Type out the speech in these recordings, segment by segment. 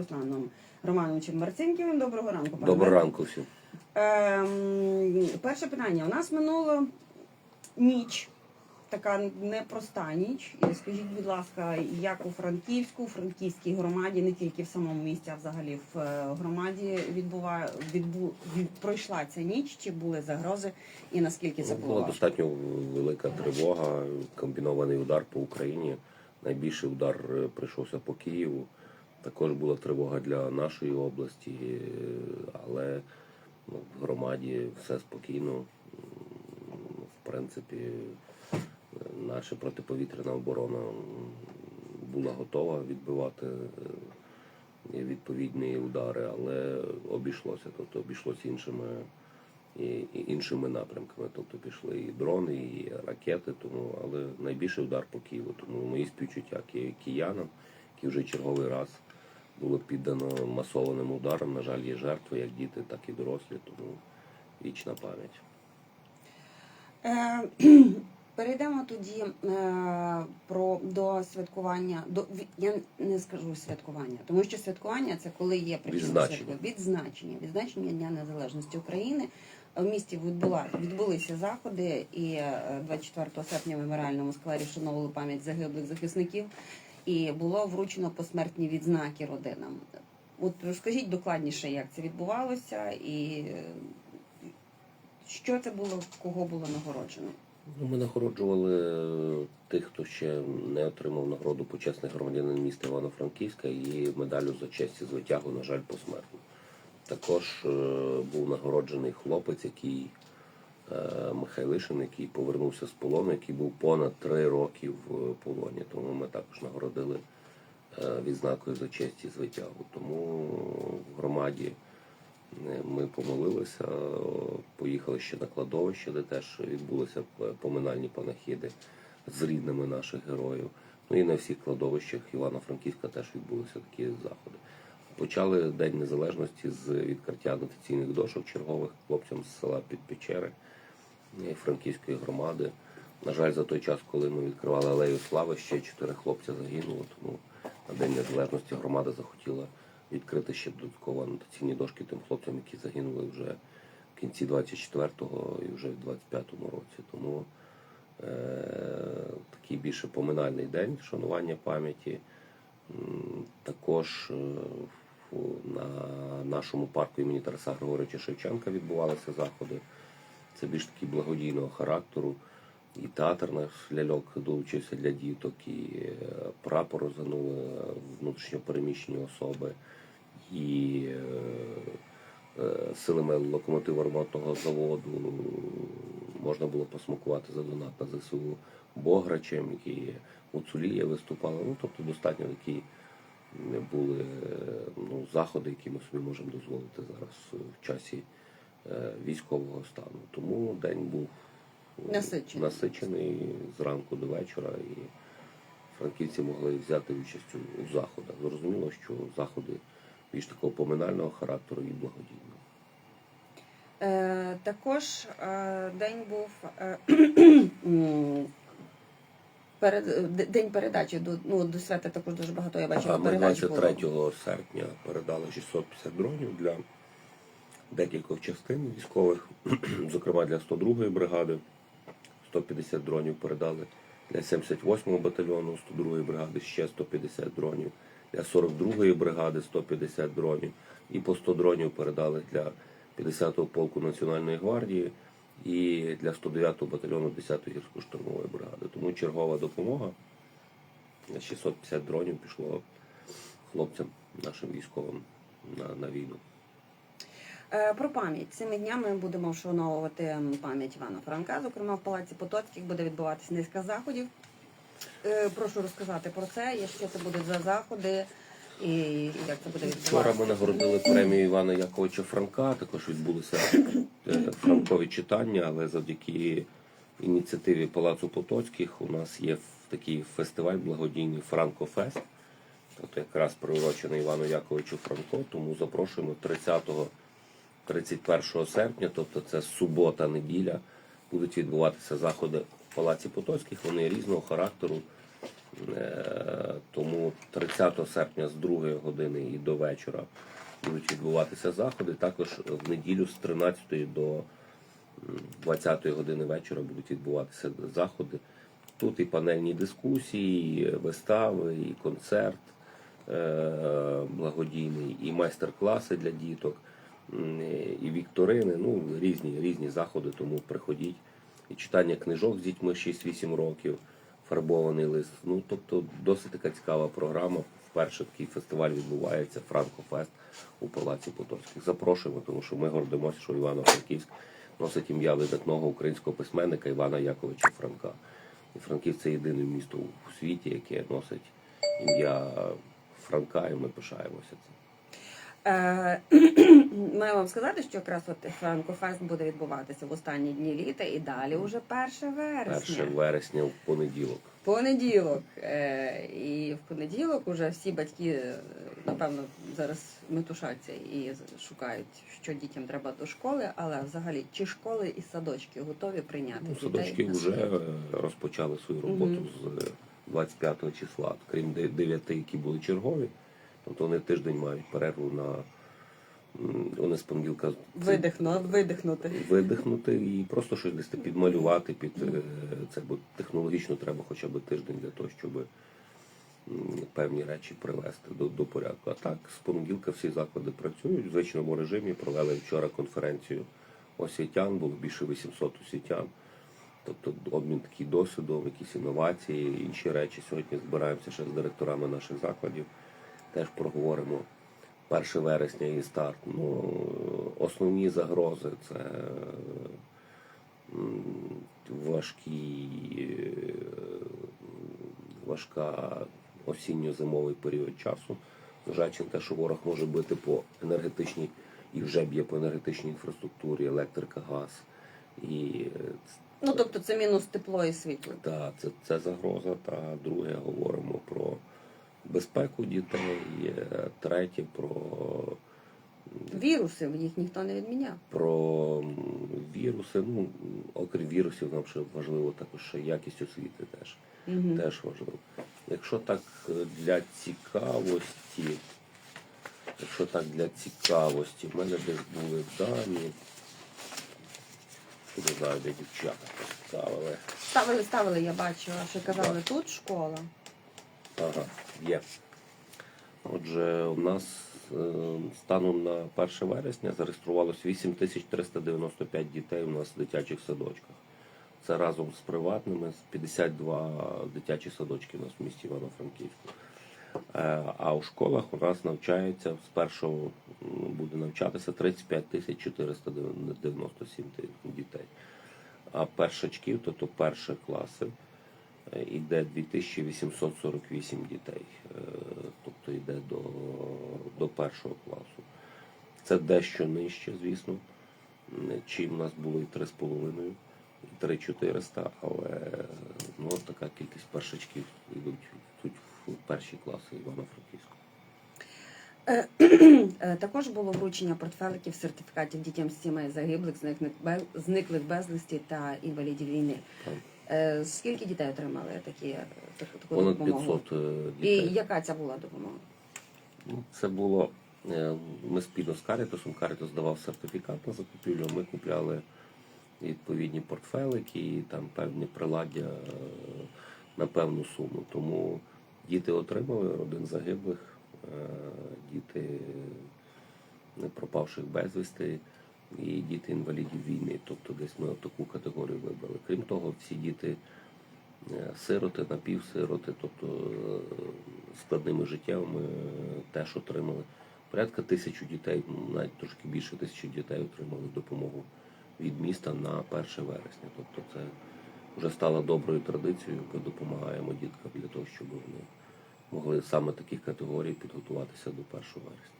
Русланом Романовичем Марцинківим. Доброго ранку, пане. Доброго ранку всім. Ем, перше питання. У нас минуло ніч, така непроста ніч. І скажіть, будь ласка, як у Франківську, у Франківській громаді, не тільки в самому місті, а взагалі в е, громаді відбува, відбу, від, пройшла ця ніч, чи були загрози і наскільки це було Була достатньо велика тривога, комбінований удар по Україні. Найбільший удар е, прийшовся по Києву. Також була тривога для нашої області, але ну, в громаді все спокійно. В принципі, наша протиповітряна оборона була готова відбивати е, відповідні удари, але обійшлося. Тобто обійшлося іншими і іншими напрямками. Тобто пішли і дрони, і ракети. Тому але найбільший удар по Києву. Тому мої співчуття киянам, які вже черговий раз було піддано масованим ударам. На жаль, є жертви, як діти, так і дорослі. Тому вічна пам'ять. Е, Перейдемо тоді е, про до святкування. До я не скажу святкування, тому що святкування це коли є причина Відзначення. відзначення, відзначення Дня Незалежності України. В місті відбула відбулися заходи, і е, 24 серпня в меморіальному сквері вшановували пам'ять загиблих захисників. І було вручено посмертні відзнаки родинам. От розкажіть докладніше, як це відбувалося, і е, що це було, кого було нагороджено. Ну, ми нагороджували тих, хто ще не отримав нагороду почесний громадянин міста Івано-Франківська і медалю за честь і звитягу, на жаль, посмертно. Також е, був нагороджений хлопець, який е, Михайлишин, який повернувся з полону, який був понад три роки в полоні. Тому ми також нагородили е, відзнакою за честь і звитягу. Тому в громаді е, ми помолилися, е, поїхали ще на кладовище, де теж відбулися поминальні панахіди з рідними наших героїв. Ну і на всіх кладовищах Івано-Франківська теж відбулися такі заходи. Почали День Незалежності з відкриття анотаційних дошок чергових хлопцям з села Підпечери е, Франківської громади. На жаль, за той час, коли ми відкривали алею слави, ще чотири хлопця загинуло. Тому на День Незалежності громада захотіла відкрити ще додатково анотаційні дошки тим хлопцям, які загинули вже в кінці 24-го і вже в 25-му році. Тому е, такий більше поминальний день вшанування пам'яті. Також е, на нашому парку імені Тараса Григоровича Шевченка відбувалися заходи. Це більш такі благодійного характеру. І театр наш ляльок долучився для діток, і е, прапор розгонули внутрішньопереміщені особи, і е, е, силами локомотиву ремонтного заводу можна було посмакувати за донат на ЗСУ Бограчем, які Гуцулія виступала. Ну, тобто достатньо такі були е, ну, заходи, які ми собі можемо дозволити зараз е, в часі е, військового стану. Тому день був е, Насичений. насичений зранку до вечора, і франківці могли взяти участь у, заходах. Зрозуміло, що заходи більш такого поминального характеру і благодійного. Е, також е, день був е, перед е, день передачі до ну до свята також дуже багато я бачила А ми передач було. 23 серпня передали 650 дронів для декількох частин військових, зокрема для 102-ї бригади. 150 дронів передали для 78-го батальйону 102-ї бригади, ще 150 дронів, для 42-ї бригади 150 дронів, і по 100 дронів передали для 50-го полку Національної гвардії і для 109-го батальйону 10-ї гірсько-штурмової бригади. Тому чергова допомога 650 дронів пішло хлопцям, нашим військовим на, на війну. Е, Про пам'ять цими днями будемо вшановувати пам'ять Івана Франка. Зокрема, в палаці Потоцьких буде відбуватися низка заходів. Е, Прошу розказати про це. Що це будуть за заходи і як це буде Вчора ми нагородили премію Івана Яковича Франка. Також відбулися е, франкові читання, але завдяки ініціативі Палацу Потоцьких у нас є такий фестиваль благодійний Франкофест. Тобто якраз приурочений Івану Яковичу Франко, тому запрошуємо 30-го 31 серпня, тобто це субота, неділя, будуть відбуватися заходи в Палаці Потоцьких. Вони різного характеру. Е, Тому 30 серпня з 2 години і до вечора будуть відбуватися заходи. Також в неділю з 13 до 20 години вечора будуть відбуватися заходи. Тут і панельні дискусії, і вистави, і концерт е, благодійний, і майстер-класи для діток, і вікторини. Ну, різні, різні заходи, тому приходіть. І читання книжок з дітьми 6-8 років, фарбований лист. Ну, тобто досить така цікава програма. Вперше такий фестиваль відбувається Франкофест у Палаці Потоцьких. Запрошуємо, тому що ми гордимося, що Івано-Франківськ носить ім'я видатного українського письменника Івана Яковича Франка. І Франківськ це єдине місто у світі, яке носить ім'я Франка, і ми пишаємося цим. Е, Маю вам сказати, що якраз от Франкофест буде відбуватися в останні дні літа і далі вже 1 вересня. 1 вересня в понеділок. Понеділок. Е, І в понеділок уже всі батьки, е, напевно, зараз метушаться і шукають, що дітям треба до школи, але взагалі чи школи і садочки готові прийняти Ну, садочки на вже розпочали свою роботу Мгм. з 25 числа, крім де- дев'яти, які були чергові. Тобто вони тиждень мають перерву на вони з понеділка Видихну, видихнути. видихнути і просто щось десь підмалювати під е, це, бо технологічно треба хоча б тиждень для того, щоб певні речі привести до, до порядку. А так, з понеділка всі заклади працюють в звичному режимі. Провели вчора конференцію освітян, було більше 800 освітян. Тобто обмін такий досвідом, якісь інновації, інші речі. Сьогодні збираємося ще з директорами наших закладів. Теж проговоримо 1 вересня і старт. Ну, основні загрози це важкі, е, важка осінньо-зимовий період часу. Зважаючи на те, що ворог може бити по енергетичній і вже б'є по енергетичній інфраструктурі, електрика, газ. І е, Ну тобто це мінус тепло і світло. та, це, це загроза. Та друге говоримо про безпеку дітей. Третє про, Віруси їх ніхто не відміняв. про віруси. Ну, окрім вірусів, нам ще важливо також ще якість освіти теж. Угу. Теж важливо. Якщо так е, для цікавості, якщо так для цікавості, в мене десь були дані. Не знаю, де дівчата поставили. Ставили, ставили, я бачила, що казали, тут школа. Ага, є. Отже, у нас е, станом на 1 вересня зареєструвалось 8395 дітей у нас в дитячих садочках. Це разом з приватними, з 52 дитячі садочки у нас в місті Івано-Франківську. Е, А у школах у нас навчається з першого буде навчатися 35 тисяч 497 дітей. А першачків, тобто перші класи, йде 2848 дітей, е, тобто йде до, до першого класу. Це дещо нижче, звісно, чим у нас було і 3,5, і 3,400, але ну, така кількість першачків йдуть тут в перші класи Івано-Франківського. Е, Також було вручення портфеликів сертифікатів дітям з сімей загиблих, зниклих, без- зниклих безвісті та інвалідів війни. Е, Скільки дітей отримали такі, е, таку, Понад допомогу? 500 е, І яка ця була допомога? Ну, Це було ми спільно з Карітасом. Карітас давав сертифікат на закупівлю. Ми купляли відповідні портфелики і там певні приладдя на певну суму. Тому діти отримали родин загиблих, діти не пропавших безвісти і діти інвалідів війни. Тобто десь ми таку категорію вибрали. Крім того, всі діти е, сироти, напівсироти, тобто е, складними життєвими е, теж отримали. Порядка тисячу дітей, навіть трошки більше тисячі дітей отримали допомогу від міста на 1 вересня. Тобто це вже стало доброю традицією. Ми допомагаємо діткам для того, щоб вони могли саме таких категорій підготуватися до 1 вересня.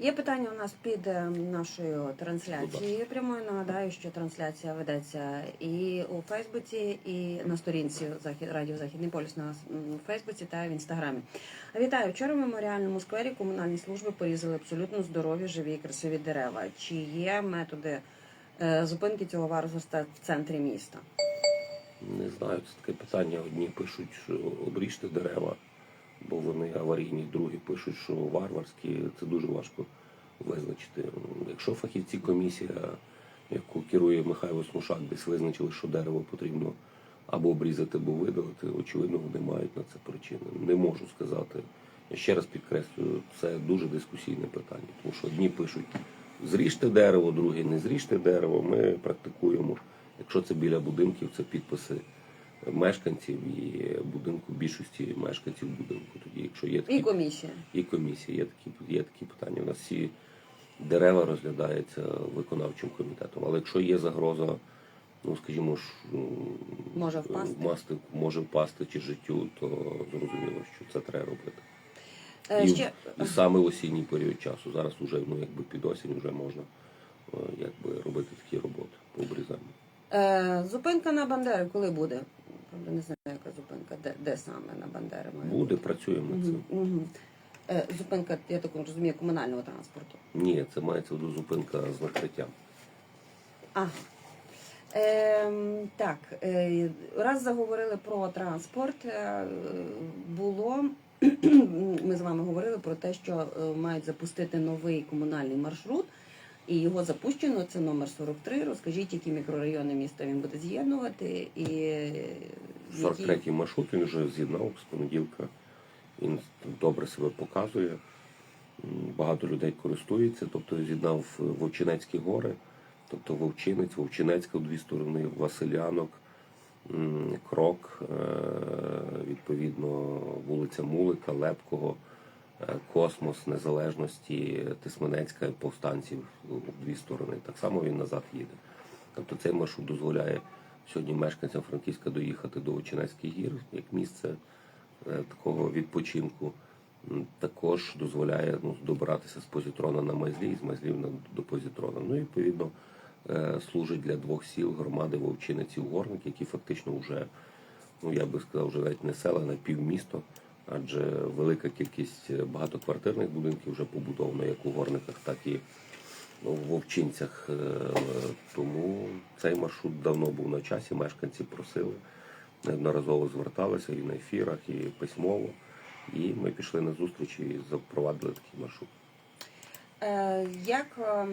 Є питання у нас під е, нашою трансляцією. Прямою нагадаю, що трансляція ведеться і у Фейсбуці, і на сторінці Радіо Західний полюс на Фейсбуці та в інстаграмі. Вітаю! Вчора в меморіальному сквері комунальні служби порізали абсолютно здорові, живі і красиві дерева. Чи є методи е, зупинки цього варварства в центрі міста? Не знаю, це таке питання. Одні пишуть, що обріжте дерева, бо вони аварійні, другі пишуть, що варварські. Це дуже важко визначити. Якщо фахівці комісія, яку керує Михайло Смушак, десь визначили, що дерево потрібно або обрізати, або видалити, очевидно, вони мають на це причини. Не можу сказати. Я ще раз підкреслюю, це дуже дискусійне питання, тому що одні пишуть зріжте дерево, другі не зріжте дерево. Ми практикуємо. Якщо це біля будинків, це підписи мешканців і будинку більшості мешканців будинку. Тоді, якщо є І комісія. і комісії, є такі, є такі питання. У нас всі дерева розглядаються виконавчим комітетом. Але якщо є загроза, ну скажімо ж, м, Може впасти. масти, може впасти чи життю, то зрозуміло, що це треба робити. Е, І, Ще і саме в осінній період часу. Зараз вже ну, якби під осінь вже можна е, якби, робити такі роботи по обрізанню. е, зупинка на Бандери коли буде? Не знаю, яка зупинка, де, де саме на Бандери має Буде, працюємо над цим. Мгм. Е, Зупинка, я так розумію, комунального транспорту. Ні, це мається виду зупинка з накриттям. Ага. Ем, так, е, раз заговорили про транспорт, е, було. Ми з вами говорили про те, що е, мають запустити новий комунальний маршрут, і його запущено. Це номер 43. Розкажіть, які мікрорайони міста він буде з'єднувати, і е, які 43-й маршрут він вже з'єднав з понеділка. Він добре себе показує. Багато людей користується, тобто з'єднав е, Вовчинецькі гори, тобто Вовчинець, Вовчинецька в дві сторони, Василянок, Крок, е, відповідно, вулиця Мулика, Лепкого, Космос, Незалежності, Тисменецька, повстанців в дві сторони. Так само він назад їде. Тобто цей маршрут дозволяє сьогодні мешканцям Франківська доїхати до Очинецьких гір як місце е, такого відпочинку. Також дозволяє ну, добиратися з позитрона на Майзлі і з Майзлів до позитрона. Ну і відповідно е, служить для двох сіл громади Вовчинець і Угорник, які фактично вже, ну я би сказав, вже навіть не села, на півмісто, адже велика кількість е, багатоквартирних будинків вже побудовано як у горниках, так і ну, в Вовчинцях. Е, Тому цей маршрут давно був на часі. Мешканці просили, неодноразово зверталися і на ефірах, і письмово. І ми пішли на зустріч і запровадили такий маршрут. Е, Як е,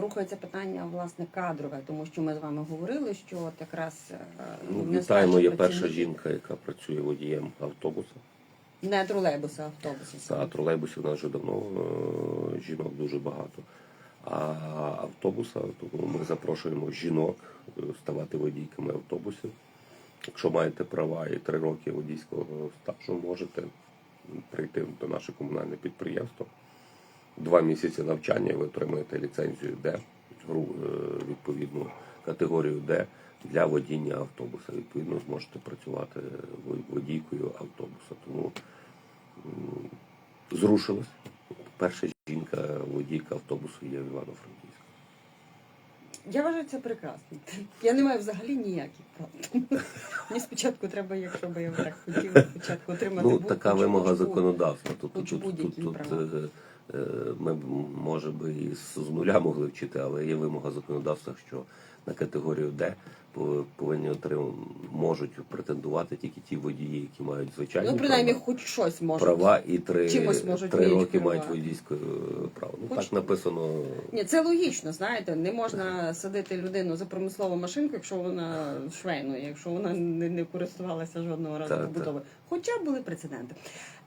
рухається питання власне кадрове, тому що ми з вами говорили, що от якраз Ну, вітаємо, є перша жінка, яка працює водієм автобуса. Не тролейбуса, а автобуса. А тролейбусів у нас вже давно е, жінок дуже багато. А автобуса, тому ми запрошуємо жінок е, ставати водійками автобусів. Якщо маєте права і три роки водійського стажу, можете прийти до наше комунальне підприємство. Два місяці навчання ви отримаєте ліцензію Д, гру- е, відповідну категорію Д для водіння автобуса. Відповідно, зможете працювати водійкою автобуса. Тому м, зрушилось. Перша жінка водійка автобусу є в Івано-Франківську. Я вважаю це прекрасно. Я не маю взагалі ніяких прав. Мені спочатку треба, якщо б я так хотіла, спочатку отримати Ну, така вимога законодавства. Тут, тут, тут, тут, е, е, ми б, може би і з нуля могли вчити, але є вимога законодавства, що на категорію Д повинні отримати, можуть претендувати тільки ті водії, які мають звичайні Ну, принаймні, права, хоч щось може. права і три, чимось можуть три роки мають керувати. водійське право. Ну Хоч- так написано. Ні, це логічно, знаєте, не можна садити людину за промислову машинку, якщо вона швейною, якщо вона не, не користувалася жодного разу Так, побудовою. Хоча були прецеденти.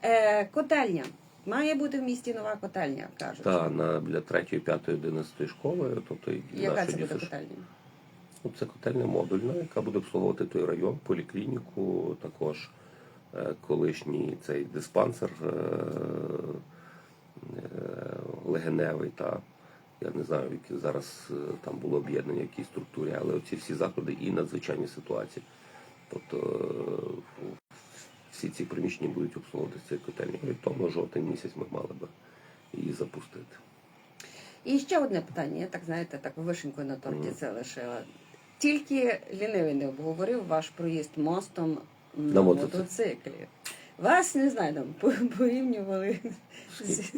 Е, котельня. Має бути в місті нова котельня, кажуть. Та на для 3, 5, 11 школи, тобто і Яка це буде діти- котельня? Ну, це котельня модульна, яка буде обслуговувати той район, поліклініку, також е, колишній цей диспансер е, е, легеневий. Та, я не знаю, які зараз е, там було об'єднання в якій структурі, але оці всі заклади і надзвичайні ситуації. Тобто е, всі ці приміщення будуть обслуговуватися цією котельнею. Відповідно, жовтень місяць ми мали би її запустити. І ще одне питання. Я так знаєте, так вишенькою на торті Мгм. це лишила. Тільки лінивий не обговорив ваш проїзд мостом на, На мотоциклі. мотоциклі. Вас не знаю, там порівнювали з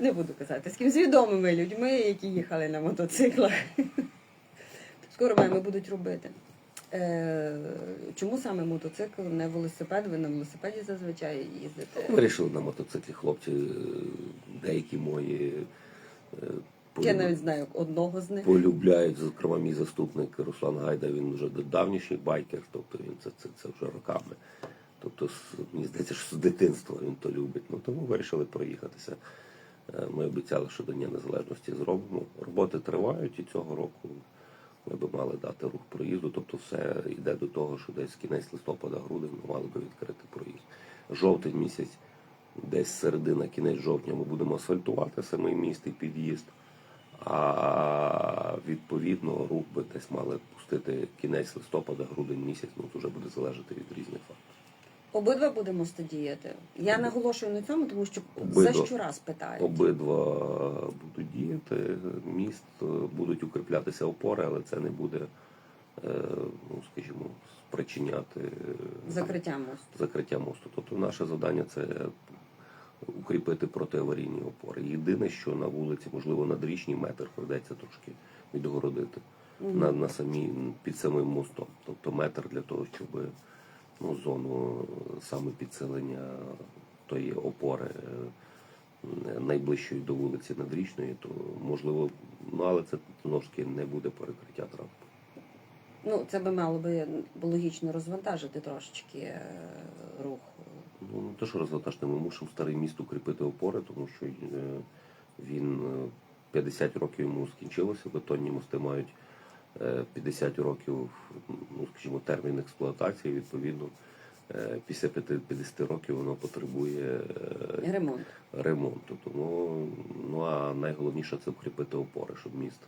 не буду казати, з ким з відомими людьми, які їхали на мотоциклах. Скоро маємо будуть робити. Е, чому саме мотоцикл, не велосипед? Ви на велосипеді зазвичай їздите? Вирішили на мотоциклі хлопці, е, деякі мої е, Я навіть знаю одного з них. полюбляють, зокрема, мій заступник Руслан Гайда, він вже давніший байкер, тобто він це, це, це вже роками. Тобто, мені здається, що з дитинства він то любить. Ну тому вирішили проїхатися. Ми обіцяли, що до Дня Незалежності зробимо. Роботи тривають і цього року ми би мали дати рух проїзду. Тобто все йде до того, що десь кінець листопада, грудень ми мали би відкрити проїзд. Жовтень місяць, десь середина, кінець жовтня ми будемо асфальтувати самий міст і під'їзд. А відповідно рух би десь мали пустити кінець листопада, грудень місяць, ну це вже буде залежати від різних факторів. Обидва будемо стадіяти. Я наголошую на цьому, тому що Обидва. за щораз питають. Обидва будуть діяти, міст е, будуть укріплятися опори, але це не буде, е, ну скажімо, спричиняти е, Закриття мосту. закриття мосту. Тобто наше завдання це укріпити протиаварійні опори. Єдине, що на вулиці, можливо, на надрічній метр придеться трошки відгородити на, на самі, під самим мостом. Тобто метр для того, щоб ну, зону саме підсилення тої опори е, найближчої до вулиці надрічної, то можливо, ну але це таки не буде перекриття транспорту. Ну, це би мало би логічно розвантажити трошечки е, рух. Ну, не те, що розвантажити, ми мусимо старий міст укріпити опори, тому що е, він е, 50 років йому скінчилося, бетонні мости мають е, 50 років, ну, скажімо, термін експлуатації, відповідно, е, після 50 років воно потребує е, Ремонт. ремонту. Тому, ну а найголовніше це укріпити опори, щоб міст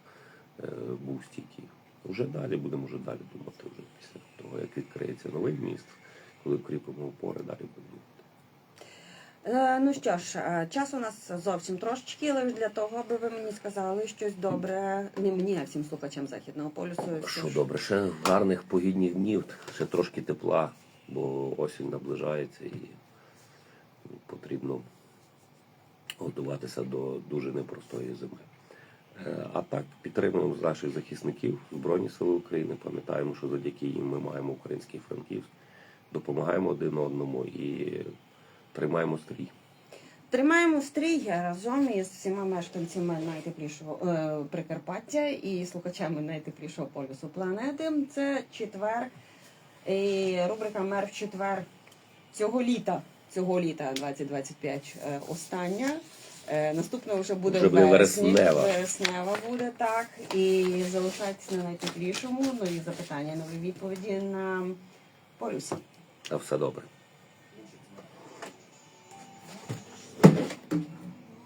е, був стійкий. Вже далі будемо вже далі думати, вже після того, як відкриється новий міст, коли укріпимо опори, далі будемо. Е, ну що ж, е, час у нас зовсім трошечки, але для того, аби ви мені сказали щось добре, не мені, а всім слухачам західного полюсу. Що добре, ще гарних погідних днів, ще трошки тепла, бо осінь наближається і потрібно готуватися до дуже непростої зими. Е, А так підтримуємо наших захисників Збройні Сили України. Пам'ятаємо, що завдяки їм ми маємо український Франківськ, допомагаємо один одному і тримаємо стрій. Тримаємо стрій разом із всіма мешканцями найтеплішого е, Прикарпаття і слухачами найтеплішого полюсу планети. Це четвер. І рубрика Мер в четвер цього літа. Цього літа 2025 е, остання. Е, наступна вже буде Вже буде вересні. вереснева. Вереснева буде так. І залишайтесь на найтеплішому. Нові запитання, нові відповіді на полюсі. Та все добре.